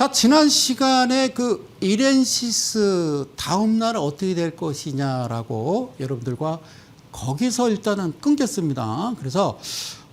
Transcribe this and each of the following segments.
자, 지난 시간에 그 이렌시스 다음 날 어떻게 될 것이냐라고 여러분들과 거기서 일단은 끊겼습니다. 그래서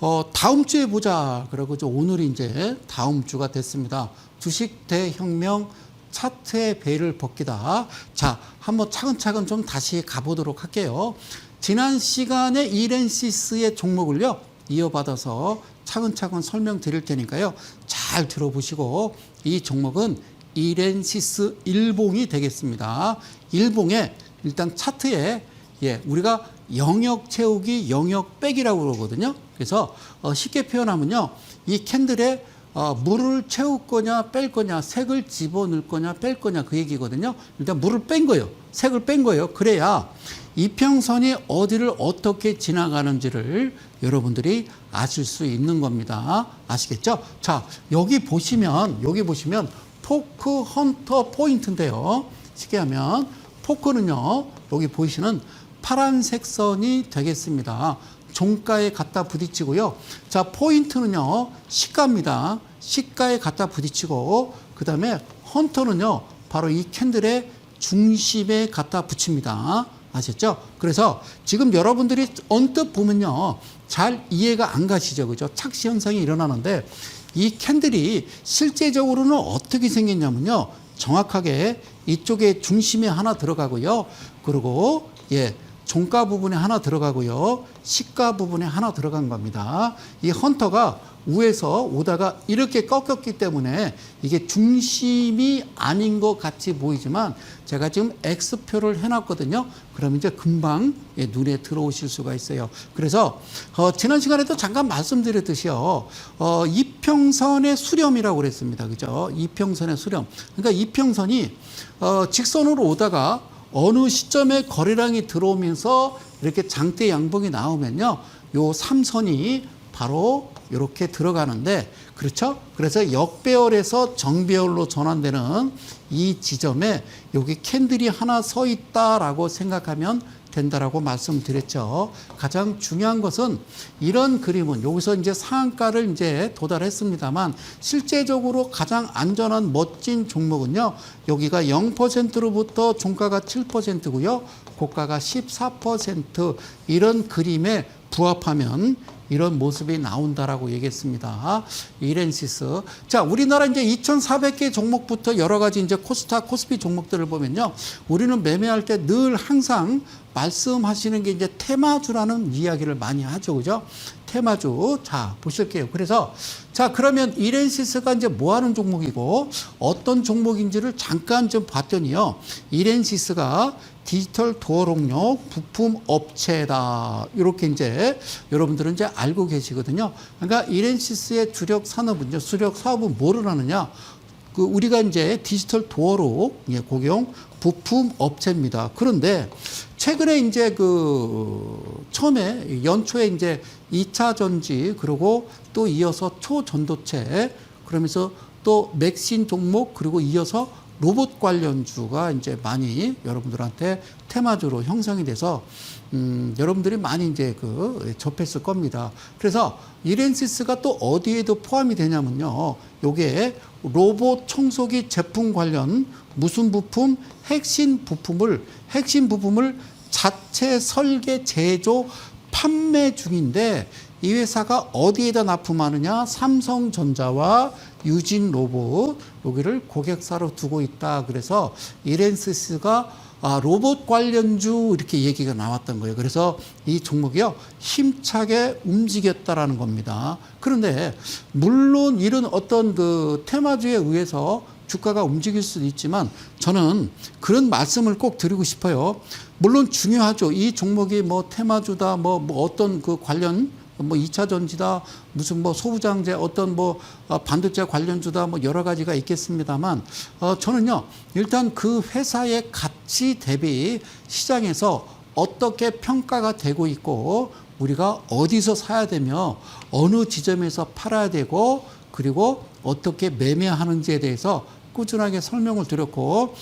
어, 다음 주에 보자. 이제 오늘이 이제 다음 주가 됐습니다. 주식 대혁명 차트의 베일을 벗기다. 자, 한번 차근차근 좀 다시 가보도록 할게요. 지난 시간에 이렌시스의 종목을요, 이어받아서 차근차근 설명드릴 테니까요. 잘 들어보시고 이 종목은 이렌시스 일봉이 되겠습니다. 일봉에 일단 차트에 예, 우리가 영역 채우기, 영역 빼기라고 그러거든요. 그래서 어, 쉽게 표현하면요. 이 캔들에 어, 물을 채울 거냐, 뺄 거냐, 색을 집어넣을 거냐, 뺄 거냐 그 얘기거든요. 일단 물을 뺀 거예요. 색을 뺀 거예요. 그래야 이평선이 어디를 어떻게 지나가는지를 여러분들이 아실 수 있는 겁니다. 아시겠죠? 자, 여기 보시면, 여기 보시면 포크 헌터 포인트인데요. 쉽게 하면 포크는요, 여기 보이시는 파란색 선이 되겠습니다. 종가에 갖다 부딪히고요. 자, 포인트는요, 시가입니다. 시가에 갖다 부딪히고, 그 다음에 헌터는요, 바로 이 캔들의 중심에 갖다 붙입니다. 아셨죠? 그래서 지금 여러분들이 언뜻 보면요. 잘 이해가 안 가시죠. 그죠? 착시 현상이 일어나는데 이 캔들이 실제적으로는 어떻게 생겼냐면요. 정확하게 이쪽에 중심에 하나 들어가고요. 그리고 예. 종가 부분에 하나 들어가고요. 시가 부분에 하나 들어간 겁니다. 이 헌터가 위에서 오다가 이렇게 꺾였기 때문에 이게 중심이 아닌 것 같이 보이지만 제가 지금 X표를 해놨거든요. 그럼 이제 금방 예, 눈에 들어오실 수가 있어요. 그래서 어, 지난 시간에도 잠깐 말씀드렸듯이요. 어, 이평선의 수렴이라고 그랬습니다. 그죠? 이평선의 수렴. 그러니까 이평선이 어, 직선으로 오다가 어느 시점에 거래량이 들어오면서 이렇게 장대 양봉이 나오면요. 요 삼선이 바로 이렇게 들어가는데 그렇죠? 그래서 역배열에서 정배열로 전환되는 이 지점에 여기 캔들이 하나 서 있다라고 생각하면 된다라고 말씀드렸죠. 가장 중요한 것은 이런 그림은 여기서 이제 상한가를 이제 도달했습니다만 실제적으로 가장 안전한 멋진 종목은요. 여기가 0%로부터 종가가 7%고요. 고가가 14% 이런 그림에 부합하면 이런 모습이 나온다라고 얘기했습니다. 이렌시스. 자, 우리나라 이제 2,400개 종목부터 여러 가지 이제 코스타, 코스피 종목들을 보면요. 우리는 매매할 때 늘 항상 말씀하시는 게 이제 테마주라는 이야기를 많이 하죠. 그죠? 테마주. 자, 보실게요. 그래서 자, 그러면 이렌시스가 이제 뭐 하는 종목이고 어떤 종목인지를 잠깐 좀 봤더니요. 이렌시스가 디지털 도어록용 부품 업체다. 이렇게 이제 여러분들은 이제 알고 계시거든요. 그러니까 이렌시스의 주력 산업은요, 주력 사업은 뭐를 하느냐? 그 우리가 이제 디지털 도어록 예, 고용 부품 업체입니다. 그런데 최근에 이제 그 처음에 연초에 이제 2차 전지 그리고 또 이어서 초전도체 그러면서 또 맥신 종목 그리고 이어서 로봇 관련주가 이제 많이 여러분들한테 테마주로 형성이 돼서 음, 여러분들이 많이 이제 그 접했을 겁니다. 그래서 이렌시스가 또 어디에도 포함이 되냐면요. 요게 로봇 청소기 제품 관련 무슨 부품 핵심 부품을 핵심 부품을 자체 설계 제조 판매 중인데 이 회사가 어디에다 납품하느냐? 삼성전자와 유진 로봇 여기를 고객사로 두고 있다. 그래서 이렌시스가 아, 로봇 관련주 이렇게 얘기가 나왔던 거예요. 그래서 이 종목이요 힘차게 움직였다라는 겁니다. 그런데 물론 이런 어떤 그 테마주에 의해서 주가가 움직일 수도 있지만 저는 그런 말씀을 꼭 드리고 싶어요. 물론 중요하죠. 이 종목이 뭐 테마주다, 뭐, 뭐 어떤 그 관련 뭐 2차 전지다, 무슨 뭐 소부장제, 어떤 뭐 어, 반도체 관련주다, 뭐 여러 가지가 있겠습니다만, 어, 저는요, 일단 그 회사의 가치 대비 시장에서 어떻게 평가가 되고 있고, 우리가 어디서 사야 되며, 어느 지점에서 팔아야 되고, 그리고 어떻게 매매하는지에 대해서 꾸준하게 설명을 드렸고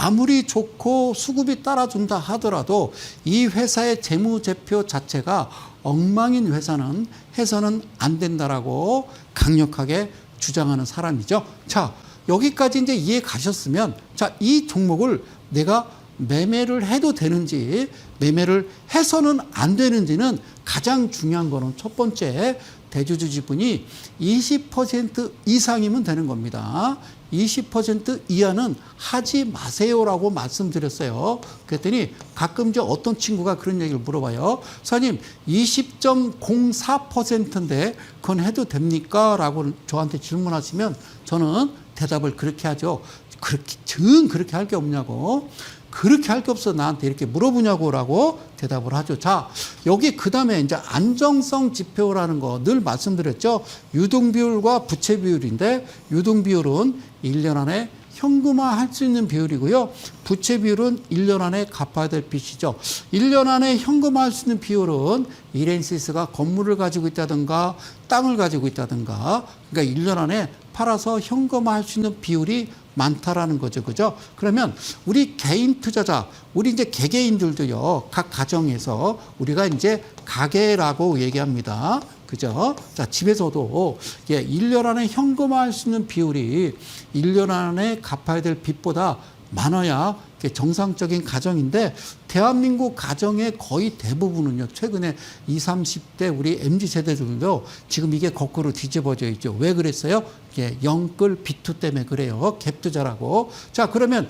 아무리 좋고 수급이 따라준다 하더라도 이 회사의 재무제표 자체가 엉망인 회사는 해서는 안 된다라고 강력하게 주장하는 사람이죠. 자, 여기까지 이제 이해 가셨으면 자, 이 종목을 내가 매매를 해도 되는지 매매를 해서는 안 되는지는 가장 중요한 거는 첫 번째 대주주 지분이 20% 이상이면 되는 겁니다. 20% 이하는 하지 마세요라고 말씀드렸어요. 그랬더니 가끔 이제 어떤 친구가 그런 얘기를 물어봐요. 사장님, 20.04%인데 그건 해도 됩니까? 라고 저한테 질문하시면 저는 대답을 그렇게 하죠. 그렇게, 정 그렇게 할 게 없냐고. 그렇게 할 게 없어 나한테 이렇게 물어보냐고라고 대답을 하죠. 자, 여기 그 다음에 이제 안정성 지표라는 거 늘 말씀드렸죠. 유동 비율과 부채 비율인데 유동 비율은 1년 안에 현금화 할 수 있는 비율이고요. 부채 비율은 1년 안에 갚아야 될 빚이죠. 1년 안에 현금화 할 수 있는 비율은 이렌시스가 건물을 가지고 있다든가 땅을 가지고 있다든가 그러니까 1년 안에 팔아서 현금화 할 수 있는 비율이 많다라는 거죠. 그죠? 그러면 우리 개인 투자자, 우리 이제 개개인들도요, 각 가정에서 우리가 이제 가게라고 얘기합니다. 그죠? 자, 집에서도 예, 1년 안에 현금화할 수 있는 비율이 1년 안에 갚아야 될 빚보다 많아야 정상적인 가정인데 대한민국 가정의 거의 대부분은요 최근에 20, 30대 우리 MZ 세대들도 지금 이게 거꾸로 뒤집어져 있죠. 왜 그랬어요? 예, 영끌 비투 때문에 그래요. 갭 투자라고. 자 그러면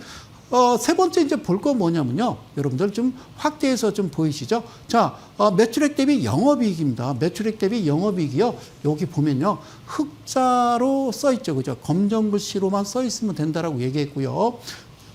어, 세 번째 이제 볼 거 뭐냐면요. 여러분들 좀 확대해서 좀 보이시죠? 자, 어, 매출액 대비 영업이익입니다. 매출액 대비 영업이익이요. 여기 보면요. 흑자로 써 있죠. 그죠? 검정 글씨로만 써 있으면 된다라고 얘기했고요.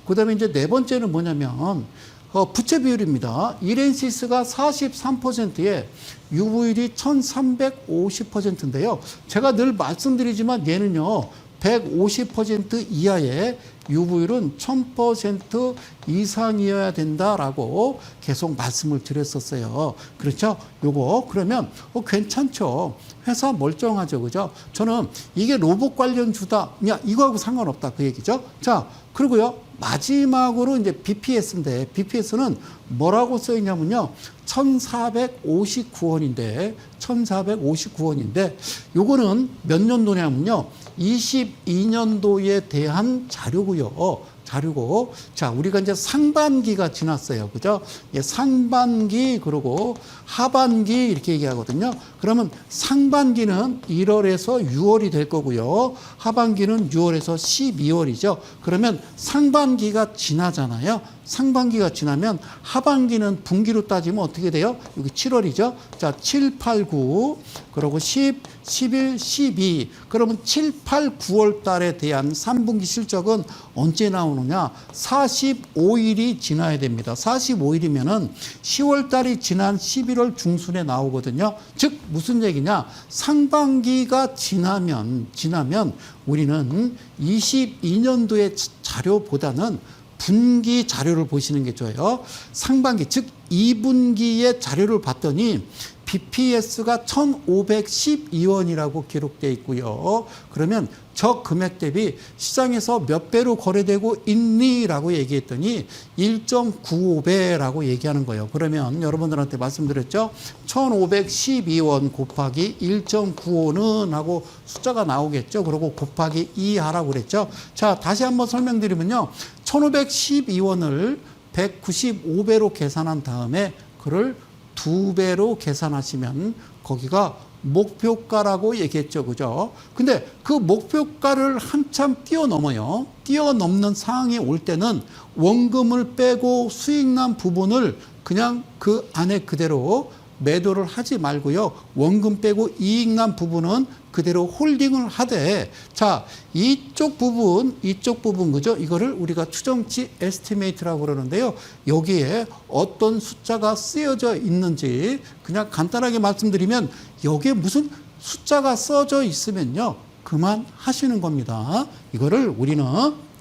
그 다음에 이제 네 번째는 뭐냐면, 어, 부채 비율입니다. 이렌시스가 43%에 유보율이 1350%인데요. 제가 늘 말씀드리지만 얘는요. 150% 이하의 유보율은 1000% 이상이어야 된다라고 계속 말씀을 드렸었어요. 그렇죠? 요거 그러면 어, 괜찮죠. 회사 멀쩡하죠. 그죠? 저는 이게 로봇 관련 주다. 야, 이거하고 상관없다. 그 얘기죠. 자, 그리고요. 마지막으로 이제 BPS인데 BPS는 뭐라고 써 있냐면요. 1459원인데 1459원인데 요거는 몇 년도냐면요. 22년도에 대한 자료고요. 자료고 자 우리가 이제 상반기가 지났어요. 그죠? 예, 상반기 그리고 하반기 이렇게 얘기하거든요. 그러면 상반기는 1월에서 6월이 될 거고요. 하반기는 6월에서 12월이죠. 그러면 상반기가 지나잖아요 상반기가 지나면 하반기는 분기로 따지면 어떻게 돼요? 여기 7월이죠? 자 7, 8, 9 그리고 10, 11, 12 그러면 7, 8, 9월 달에 대한 3분기 실적은 언제 나오느냐? 45일이 지나야 됩니다. 45일이면은 10월 달이 지난 11월 중순에 나오거든요. 즉 무슨 얘기냐? 상반기가 지나면 지나면 우리는 22년도의 자료보다는 분기 자료를 보시는 게 좋아요. 상반기, 즉 2분기의 자료를 봤더니 BPS가 1,512원이라고 기록되어 있고요. 그러면 저 금액 대비 시장에서 몇 배로 거래되고 있니라고 얘기했더니 1.95배라고 얘기하는 거예요. 그러면 여러분들한테 말씀드렸죠. 1,512원 곱하기 1.95는 하고 숫자가 나오겠죠. 그리고 곱하기 2 하라고 그랬죠. 자, 다시 한번 설명드리면요. 1,512원을 195배로 계산한 다음에 그를 두 배로 계산하시면 거기가 목표가라고 얘기했죠. 그죠? 근데 그 목표가를 한참 뛰어넘어요. 뛰어넘는 상황이 올 때는 원금을 빼고 수익 난 부분을 그냥 그 안에 그대로 매도를 하지 말고요. 원금 빼고 이익 난 부분은 그대로 홀딩을 하되 자, 이쪽 부분, 이쪽 부분 그죠? 이거를 우리가 추정치 에스티메이트라고 그러는데요. 여기에 어떤 숫자가 쓰여져 있는지 그냥 간단하게 말씀드리면 여기에 무슨 숫자가 써져 있으면요. 그만 하시는 겁니다. 이거를 우리는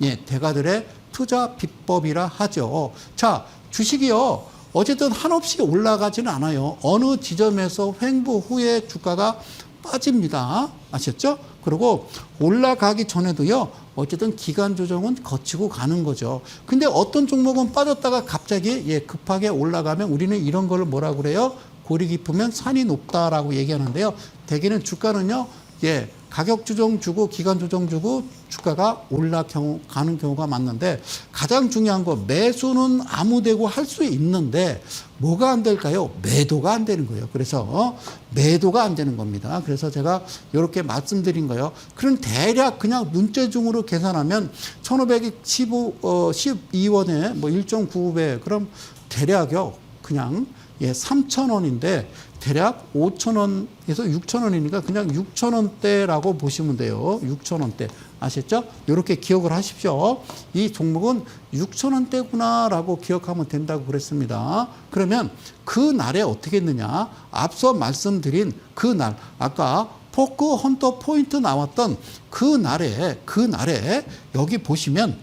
예, 대가들의 투자 비법이라 하죠. 자, 주식이요. 어쨌든 한없이 올라가지는 않아요. 어느 지점에서 횡보 후에 주가가 빠집니다. 아셨죠? 그리고 올라가기 전에도요. 어쨌든 기간 조정은 거치고 가는 거죠. 근데 어떤 종목은 빠졌다가 갑자기 예, 급하게 올라가면 우리는 이런 거를 뭐라 그래요? 골이 깊으면 산이 높다라고 얘기하는데요. 대개는 주가는요. 예, 가격 조정 주고 기간 조정 주고 주가가 올라 경우 가는 경우가 많는데 가장 중요한 거 매수는 아무 데고 할 수 있는데 뭐가 안 될까요? 매도가 안 되는 거예요. 그래서 매도가 안 되는 겁니다. 그래서 제가 이렇게 말씀드린 거예요. 그럼 대략 그냥 눈대중으로 계산하면 1515 어, 12원에 뭐 1.95배 그럼 대략요. 그냥 예, 3,000원인데 대략 5,000원에서 6,000원이니까 그냥 6,000원대라고 보시면 돼요. 6,000원대. 아셨죠? 이렇게 기억을 하십시오. 이 종목은 6,000원대구나라고 기억하면 된다고 그랬습니다. 그러면 그 날에 어떻게 했느냐? 앞서 말씀드린 그 날, 아까 포크 헌터 포인트 나왔던 그 날에, 그 날에 여기 보시면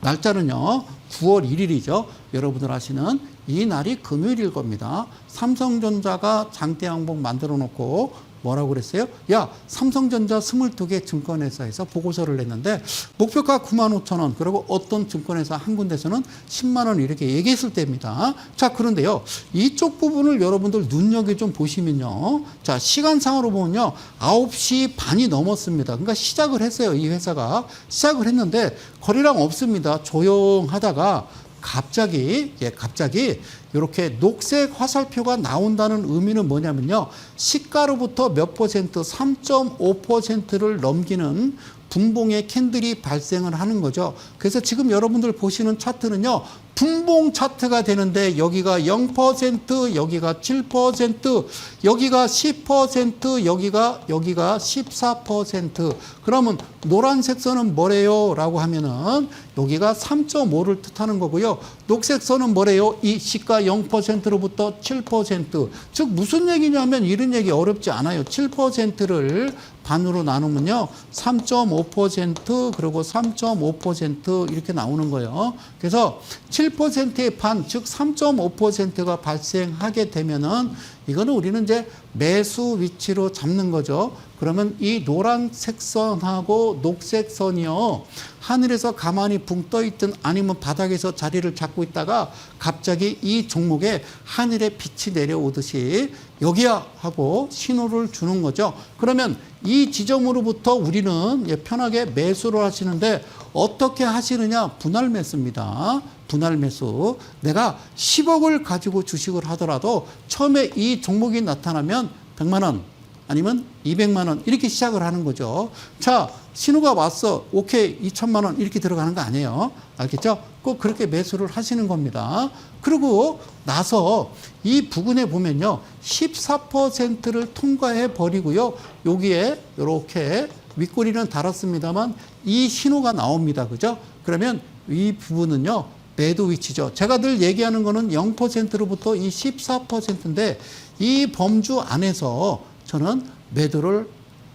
날짜는요, 9월 1일이죠. 여러분들 아시는 이 날이 금요일일 겁니다. 삼성전자가 장대 양봉 만들어 놓고 뭐라고 그랬어요? 야, 삼성전자 22개 증권회사에서 보고서를 냈는데 목표가 9만 5천 원, 그리고 어떤 증권회사 한 군데서는 10만 원 이렇게 얘기했을 때입니다. 자, 그런데요. 이쪽 부분을 여러분들 눈여겨 좀 보시면요. 자, 시간상으로 보면요. 9시 반이 넘었습니다. 그러니까 시작을 했어요. 이 회사가. 시작을 했는데 거리랑 없습니다. 조용하다가 갑자기 예 갑자기 이렇게 녹색 화살표가 나온다는 의미는 뭐냐면요 시가로부터 몇 퍼센트 3.5%를 넘기는 분봉의 캔들이 발생을 하는 거죠. 그래서 지금 여러분들 보시는 차트는요. 분봉 차트가 되는데 여기가 0%, 여기가 7%, 여기가 10%, 여기가 여기가 14%. 그러면 노란색 선은 뭐래요?라고 하면은 여기가 3.5를 뜻하는 거고요. 녹색 선은 뭐래요? 이 시가 0%로부터 7%. 즉 무슨 얘기냐면 이런 얘기 어렵지 않아요. 7%를 반으로 나누면요. 3.5% 그리고 3.5% 이렇게 나오는 거예요. 그래서 7%의 반, 즉 3.5%가 발생하게 되면은 이거는 우리는 이제 매수 위치로 잡는 거죠. 그러면 이 노란색 선하고 녹색 선이요. 하늘에서 가만히 붕 떠 있든 아니면 바닥에서 자리를 잡고 있다가 갑자기 이 종목에 하늘에 빛이 내려오듯이 여기야 하고 신호를 주는 거죠. 그러면 이 지점으로부터 우리는 예, 편하게 매수를 하시는데 어떻게 하시느냐? 분할 매수입니다. 분할 매수. 내가 10억을 가지고 주식을 하더라도 처음에 이 종목이 나타나면 100만 원 아니면 200만 원 이렇게 시작을 하는 거죠. 자, 신호가 왔어. 오케이. 2천만 원 이렇게 들어가는 거 아니에요. 알겠죠? 꼭 그렇게 매수를 하시는 겁니다. 그리고 나서 이 부근에 보면요. 14%를 통과해 버리고요. 여기에 이렇게 윗꼬리는 달았습니다만 이 신호가 나옵니다. 그죠? 그러면 이 부분은요. 매도 위치죠. 제가 늘 얘기하는 거는 0%로부터 이 14%인데 이 범주 안에서 저는 매도를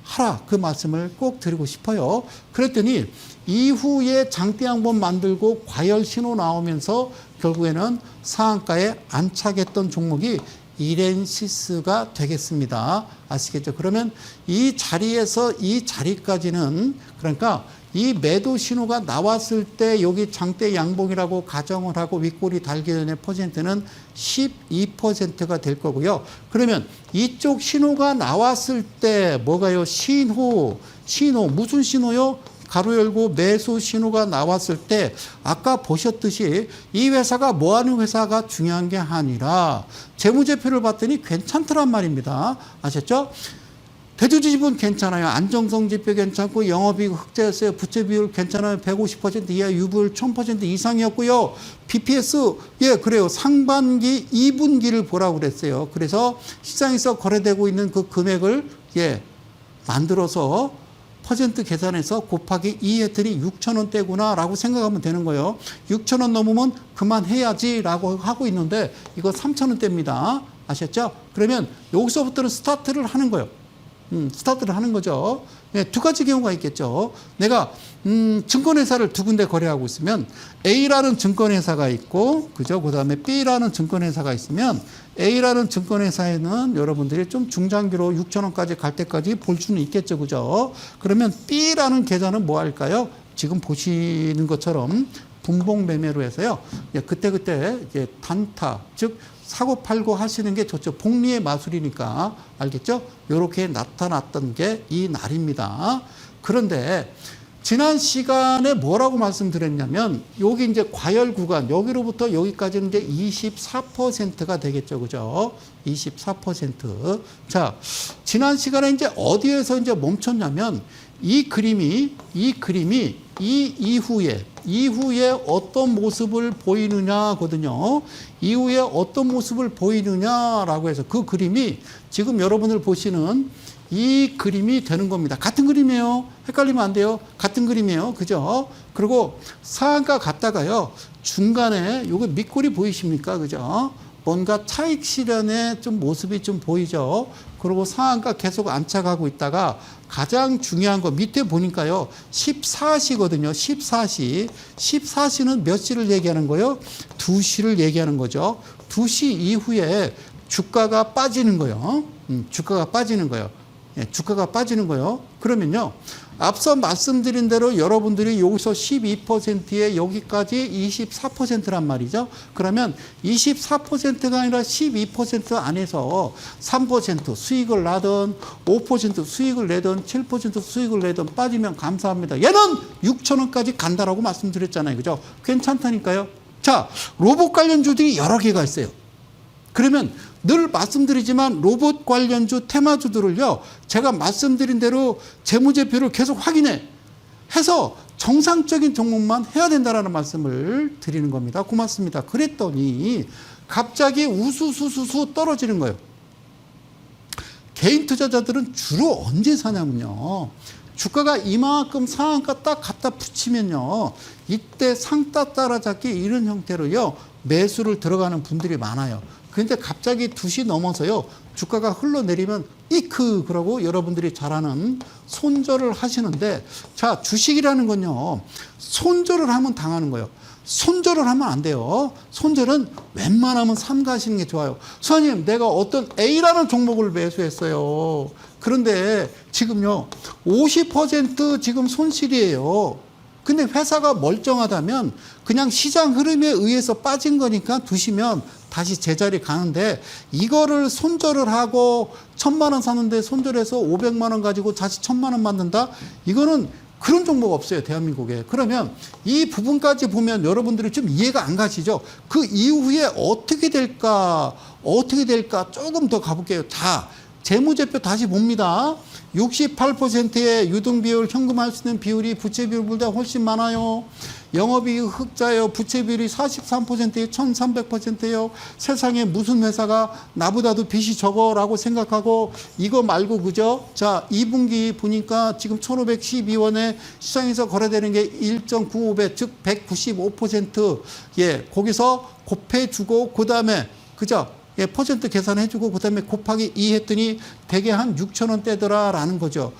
하라 그 말씀을 꼭 드리고 싶어요. 그랬더니 이후에 장대 한번 만들고 과열 신호 나오면서 결국에는 상한가에 안착했던 종목이 이렌시스가 되겠습니다. 아시겠죠? 그러면 이 자리에서 이 자리까지는 그러니까 이 매도 신호가 나왔을 때 여기 장대 양봉이라고 가정을 하고 윗골이 달기 전에 퍼센트는 12%가 될 거고요. 그러면 이쪽 신호가 나왔을 때 뭐가요? 신호, 신호 무슨 신호요? 가로 열고 매수 신호가 나왔을 때 아까 보셨듯이 이 회사가 뭐 하는 회사가 중요한 게 아니라 재무제표를 봤더니 괜찮더란 말입니다. 아셨죠? 대주주집은 괜찮아요. 안정성 지표 괜찮고 영업이익 흑자였어요. 부채 비율 괜찮아요. 150% 이하 유불 1000% 이상이었고요. BPS 예 그래요. 상반기 2분기를 보라고 그랬어요. 그래서 시장에서 거래되고 있는 그 금액을 예 만들어서 퍼센트 계산해서 곱하기 2 했더니 6천 원대구나라고 생각하면 되는 거예요. 6천 원 넘으면 그만해야지라고 하고 있는데 이거 3천 원대입니다. 아셨죠? 그러면 여기서부터는 스타트를 하는 거예요. 음, 스타트를 하는 거죠. 예, 두 가지 경우가 있겠죠. 내가 음, 증권회사를 두 군데 거래하고 있으면 A라는 증권회사가 있고, 그죠? 그 다음에 B라는 증권회사가 있으면 A라는 증권회사에는 여러분들이 좀 중장기로 6천 원까지 갈 때까지 볼 수는 있겠죠, 그죠? 그러면 B라는 계좌는 뭐 할까요? 지금 보시는 것처럼 분봉 매매로 해서요. 예, 그때그때 이제 단타, 즉 사고 팔고 하시는 게 좋죠. 복리의 마술이니까 알겠죠? 요렇게 나타났던 게 이 날입니다. 그런데 지난 시간에 뭐라고 말씀드렸냐면 여기 이제 과열 구간 여기로부터 여기까지는 이제 24%가 되겠죠. 그죠? 24%. 자, 지난 시간에 이제 어디에서 이제 멈췄냐면 이 그림이 이 그림이 이 이후에 이후에 어떤 모습을 보이느냐거든요. 이후에 어떤 모습을 보이느냐라고 해서 그 그림이 지금 여러분들 보시는 이 그림이 되는 겁니다. 같은 그림이에요. 헷갈리면 안 돼요. 같은 그림이에요. 그죠? 그리고 상한가 갔다가요. 중간에 요거 밑골이 보이십니까? 그죠? 뭔가 차익 실현의 좀 모습이 좀 보이죠. 그리고 상한가 계속 안착하고 있다가 가장 중요한 거 밑에 보니까요. 14시거든요. 14시. 14시는 몇 시를 얘기하는 거예요? 2시를 얘기하는 거죠. 2시 이후에 주가가 빠지는 거예요. 음, 주가가 빠지는 거예요. 예, 주가가 빠지는 거예요. 그러면요. 앞서 말씀드린 대로 여러분들이 여기서 12%에 여기까지 24%란 말이죠. 그러면 24%가 아니라 12% 안에서 3% 수익을 나든 5% 수익을 내든 7% 수익을 내든 빠지면 감사합니다. 얘는 6천 원까지 간다라고 말씀드렸잖아요. 그죠? 괜찮다니까요. 자, 로봇 관련 주들이 여러 개가 있어요. 그러면 늘 말씀드리지만 로봇 관련주 테마주들을요, 제가 말씀드린 대로 재무제표를 계속 확인해. 해서 정상적인 종목만 해야 된다라는 말씀을 드리는 겁니다. 고맙습니다. 그랬더니 갑자기 우수수수수 떨어지는 거예요. 개인 투자자들은 주로 언제 사냐면요. 주가가 이만큼 상한가 딱 갖다 붙이면요. 이때 상따 따라잡기 이런 형태로요. 매수를 들어가는 분들이 많아요. 근데 갑자기 2시 넘어서요. 주가가 흘러내리면 이크 그러고 여러분들이 잘 아는 손절을 하시는데 자, 주식이라는 건요. 손절을 하면 당하는 거예요. 손절을 하면 안 돼요. 손절은 웬만하면 삼가시는 게 좋아요. 선생님, 내가 어떤 A라는 종목을 매수했어요. 그런데 지금요, 50% 지금 손실이에요. 근데 회사가 멀쩡하다면 그냥 시장 흐름에 의해서 빠진 거니까 두시면 다시 제자리 가는데 이거를 손절을 하고 천만 원 사는데 손절해서 500만 원 가지고 다시 천만 원 만든다? 이거는 그런 종목 없어요, 대한민국에. 그러면 이 부분까지 보면 여러분들이 좀 이해가 안 가시죠? 그 이후에 어떻게 될까, 어떻게 될까 조금 더 가볼게요. 자, 재무제표 다시 봅니다. 68%의 유동비율, 현금할 수 있는 비율이 부채 비율보다 훨씬 많아요. 영업이익 흑자예요. 부채 비율이 43%예요. 1300%예요. 세상에 무슨 회사가 나보다도 빚이 적어라고 생각하고 이거 말고 그죠? 자, 2분기 보니까 지금 1512원에 시장에서 거래되는 게 1.95배, 즉 195%. 예, 거기서 곱해 주고 그다음에 그죠? 예, 퍼센트 계산해주고 그다음에 곱하기 2 했더니 대개 한 6천 원대더라라는 거죠.